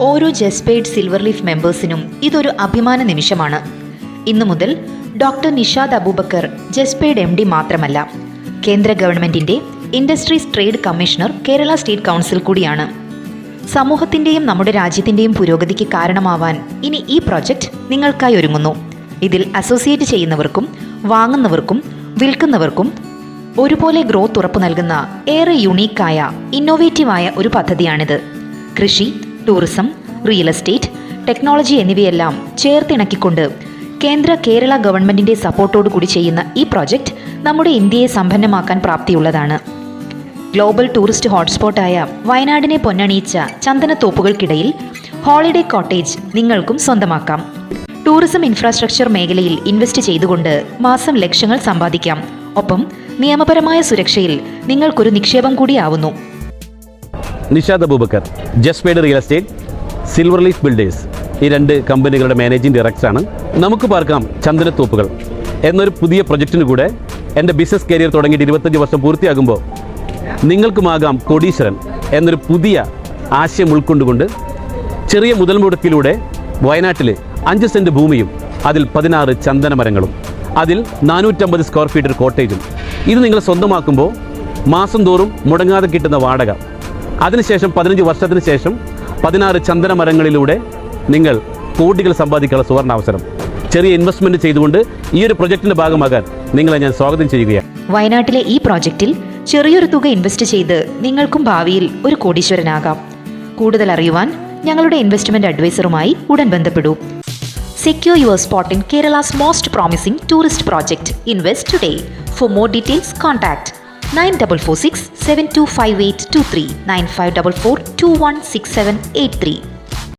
ഓരോ ജസ്പേഡ് silver leaf മെമ്പേഴ്സിനും ഇതൊരു അഭിമാന നിമിഷമാണ്. ഇന്നു മുതൽ ഡോക്ടർ നിഷാദ് അബൂബക്കർ ജസ്പേഡ് എം ഡി മാത്രമല്ല കേന്ദ്ര ഗവൺമെന്റിന്റെ industries trade commissioner Kerala state council കൂടിയാണ്. സമൂഹത്തിന്റെയും നമ്മുടെ രാജ്യത്തിന്റെയും പുരോഗതിക്ക് കാരണമാവാൻ ഇനി ഈ പ്രോജക്റ്റ് നിങ്ങൾക്കായി ഒരുങ്ങുന്നു. ഇതിൽ അസോസിയേറ്റ് ചെയ്യുന്നവർക്കും വാങ്ങുന്നവർക്കും വിൽക്കുന്നവർക്കും ഒരുപോലെ ഗ്രോത്ത് ഉറപ്പു നൽകുന്ന ഏറെ യുണീക്കായ ഇന്നോവേറ്റീവായ ഒരു പദ്ധതിയാണിത്. കൃഷി ടൂറിസം റിയൽ എസ്റ്റേറ്റ് ടെക്നോളജി എന്നിവയെല്ലാം ചേർത്തിണക്കിക്കൊണ്ട് കേന്ദ്ര കേരള ഗവൺമെന്റിന്റെ സപ്പോർട്ടോടു കൂടി ചെയ്യുന്ന ഈ പ്രോജക്റ്റ് നമ്മുടെ ഇന്ത്യയെ സമ്പന്നമാക്കാൻ പ്രാപ്തിയുള്ളതാണ്. ഗ്ലോബൽ ടൂറിസ്റ്റ് ഹോട്ട്സ്പോട്ടായ വയനാടിനെ പൊന്നണിയിച്ച ചന്ദനത്തോപ്പുകൾക്കിടയിൽ ഹോളിഡേ കോട്ടേജ് നിങ്ങൾക്കും സ്വന്തമാക്കാം. ടൂറിസം ഇൻഫ്രാസ്ട്രക്ചർ മേഖലയിൽ ഇൻവെസ്റ്റ് ചെയ്തുകൊണ്ട് മാസം ലക്ഷങ്ങൾ സമ്പാദിക്കാം. ഒപ്പം നിയമപരമായ സുരക്ഷയിൽ നിങ്ങൾക്കൊരു നിക്ഷേപം കൂടിയാവുന്നു. Nishad Abubakar ജസ്പേഡ് real estate silver leaf builders ഈ രണ്ട് കമ്പനികളുടെ മാനേജിംഗ് ഡയറക്ടറാണ് നമുക്ക് പാർക്കാം ചന്ദനത്തോപ്പുകൾ എന്നൊരു പുതിയ പ്രൊജക്റ്റിന് കൂടെ എന്റെ ബിസിനസ് കരിയർ തുടങ്ങിയിട്ട് ഇരുപത്തഞ്ച് വർഷം പൂർത്തിയാകുമ്പോൾ നിങ്ങൾക്കുമാകാം കോടീശ്വരൻ എന്നൊരു പുതിയ ആശയം ഉൾക്കൊണ്ടുകൊണ്ട് ചെറിയ മുതൽ മുടക്കിലൂടെ വയനാട്ടിൽ അഞ്ച് സെന്റ് ഭൂമിയും അതിൽ പതിനാറ് ചന്ദന മരങ്ങളും അതിൽ നാനൂറ്റമ്പത് സ്ക്വയർ ഫീറ്റ് ഒരു കോട്ടേജും ഇത് നിങ്ങൾ സ്വന്തമാക്കുമ്പോൾ മാസം തോറും മുടങ്ങാതെ കിട്ടുന്ന വാടക അതിനുശേഷം പതിനഞ്ച് വർഷത്തിന് ശേഷം പതിനാറ് ചന്ദനമരങ്ങളിലൂടെ നിങ്ങൾ കോടികൾ സമ്പാദിക്കാനുള്ള സുവർണാവസരം. ചെറിയ ഇൻവെസ്റ്റ്മെന്റ് ചെയ്തുകൊണ്ട് ഈ ഒരു പ്രൊജക്ടിന്റെ ഭാഗമാകാൻ നിങ്ങളെ ഞാൻ സ്വാഗതം ചെയ്യുകയാണ്. വയനാട്ടിലെ ഈ പ്രോജക്റ്റിൽ ചെറിയൊരു തുക ഇൻവെസ്റ്റ് ചെയ്ത് നിങ്ങൾക്കും ഭാവിയിൽ ഒരു കോടീശ്വരനാകാം. കൂടുതൽ അറിയുവാൻ ഞങ്ങളുടെ ഇൻവെസ്റ്റ്മെന്റ് അഡ്വൈസറുമായി ഉടൻ ബന്ധപ്പെടൂ. Secure your spot in Kerala's most promising tourist project invest today for more details contact Nine double four six seven two five eight two three nine five double four two one six seven eight three.